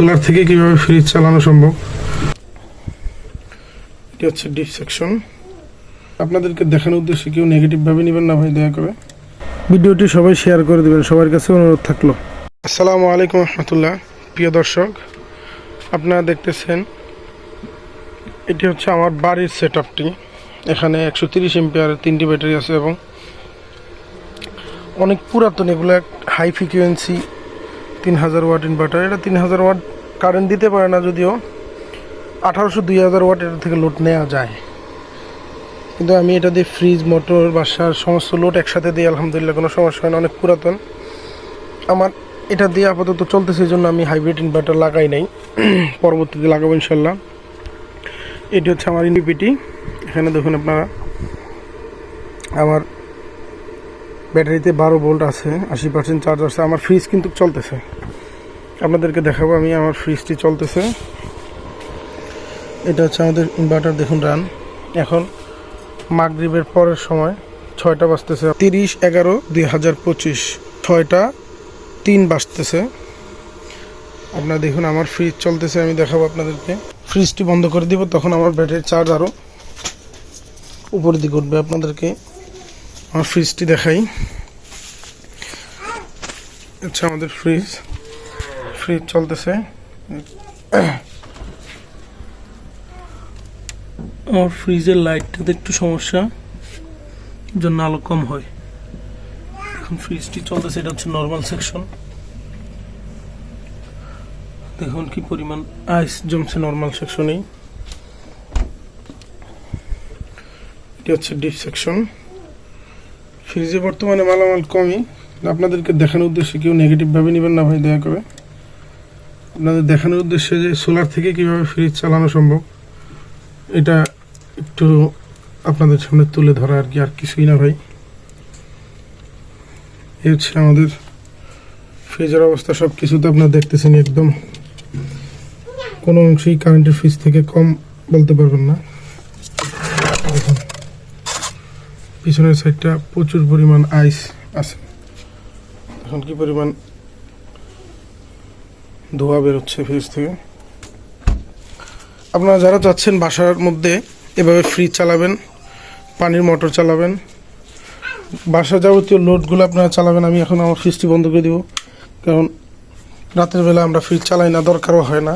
Solar থেকে কীভাবে fridge চালানো সম্ভব? এটি হচ্ছে ডিপ সেকশন। আপনাদেরকে দেখানোর উদ্দেশ্যে কেউ নেগেটিভভাবে নেবেন না ভাই দয়া করে। ভিডিওটি সবাই শেয়ার করে দেবেন সবার কাছে অনুরোধ থাকল। আসসালামু আলাইকুম রহমতুল্লাহ। প্রিয় দর্শক আপনারা দেখতেছেন এটি হচ্ছে আমার বাড়ির সেট আপটি এখানে একশো তিরিশ এমপিআর তিনটি ব্যাটারি আছে এবং অনেক পুরাতন এগুলো হাই ফ্রিকোয়েন্সি তিন হাজার ওয়াট ইনভার্টার এটা তিন হাজার ওয়াট কারেন্ট দিতে পারে না যদিও, আঠারোশো দুই হাজার ওয়াট এটা থেকে লোড নেওয়া যায়। কিন্তু আমি এটা দিয়ে ফ্রিজ মোটর বাসার সমস্ত লোড একসাথে দিই আলহামদুলিল্লাহ কোনো সমস্যা হয় না, অনেক পুরাতন। আমার এটা দিয়ে আপাতত চলতেছে জন্য আমি হাইব্রিড ইনভার্টার লাগাই নাই। পরবর্তীতে লাগাবো ইনশাল্লাহ। এটি হচ্ছে আমার ইন্ডিপিটি এখানে দেখুন আপনারা। আমার ব্যাটারিতে বারো ভোল্ট আছে, আশি পার্সেন্ট চার্জ আছে। আমার ফ্রিজ কিন্তু চলতেছে। আপনাদেরকে দেখাবো আমি আমার ফ্রিজটি চলতেছে। এটা হচ্ছে আমাদের ইনভার্টার দেখুন রান এখন মাগরীবের পরের সময় ছয়টা বাজতেছে। তিরিশ এগারো দুই হাজার পঁচিশ, ছয়টা তিন বাজতেছে। আপনারা দেখুন আমার ফ্রিজ চলতেছে, আমি দেখাবো আপনাদেরকে। ফ্রিজটি বন্ধ করে দিব, তখন আমার ব্যাটারির চার্জ আরও উপরের দিকে উঠবে আপনাদেরকে। আমার ফ্রিজটি দেখাই। আচ্ছা আমাদের ফ্রিজ ফ্রিজ চলতেছে। আমার ফ্রিজের লাইটটাতে একটু সমস্যা, জন্য আলো কম হয়। এখন ফ্রিজটি চলতেছে, এটা হচ্ছে নর্মাল সেকশন দেখুন কি পরিমাণ আইস জমছে নর্মাল সেকশনেই এটি হচ্ছে ডিপ সেকশন ফ্রিজে বর্তমানে মালামাল কমই, আপনাদেরকে দেখানোর উদ্দেশ্যে কেউ নেগেটিভভাবে নেবেন না ভাই, দয়া করে। আপনাদের দেখানোর উদ্দেশ্যে যে সোলার থেকে কীভাবে ফ্রিজ চালানো সম্ভব, এটা একটু আপনাদের সামনে তুলে ধরা আর কি, আর কিছুই না ভাই। এই হচ্ছে আমাদের ফ্রিজের অবস্থা সব কিছুতে আপনারা দেখতেছেন একদম। কোনো অংশেই কারেন্টের ফ্রিজ থেকে কম বলতে পারবেন না দেখুন পিছনের সাইডটা প্রচুর পরিমাণ আইস আছে। এখন কি পরিমাণ ধোয়া বেরোচ্ছে ফ্রিজ থেকে? আপনারা যারা চাচ্ছেন বাসার মধ্যে, এভাবে ফ্রিজ চালাবেন, পানির মোটর চালাবেন, বাসা যাবতীয় লোডগুলো আপনারা চালাবেন, আমি এখন আমার ফ্রিজটি বন্ধ করে দিব। কারণ রাতের বেলা আমরা ফ্রিজ চালাই না, দরকারও হয় না।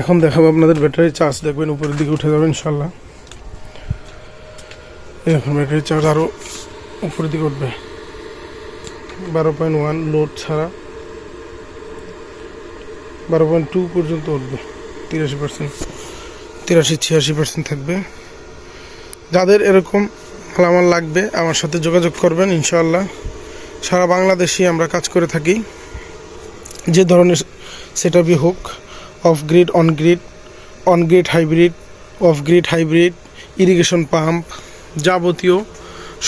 এখন দেখাবো আপনাদের ব্যাটারি চার্জ দেখবেন উপরের দিকে উঠে যাবে ইনশাল্লাহ এখন ব্যাটারি চার্জ আরও উপরের দিকে উঠবে। বারো পয়েন্ট ওয়ান লোড ছাড়া বারো পয়েন্ট টু পর্যন্ত উঠবে। তিরাশি পার্সেন্ট তিরাশি, ছিয়াশি পার্সেন্ট থাকবে। যাদের এরকম মালামাল লাগবে, আমার সাথে যোগাযোগ করবেন ইনশাআল্লাহ। সারা বাংলাদেশে আমরা কাজ করে থাকি। যে ধরনের সেটআপই হোক off grid on grid on grid hybrid off grid hybrid irrigation pump যাবতীয়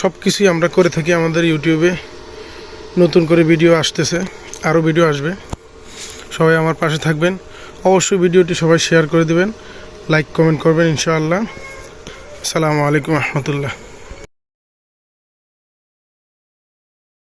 সব কিছুই আমরা করে থাকি আমাদের ইউটিউবে নতুন করে ভিডিও আসতেছে আরও ভিডিও আসবে। সবাই আমার পাশে থাকবেন। অবশ্যই ভিডিওটি সবাই শেয়ার করে দেবেন। লাইক কমেন্ট করবেন ইনশাআল্লাহ। আসসালামু আলাইকুম রহমতুল্লাহ।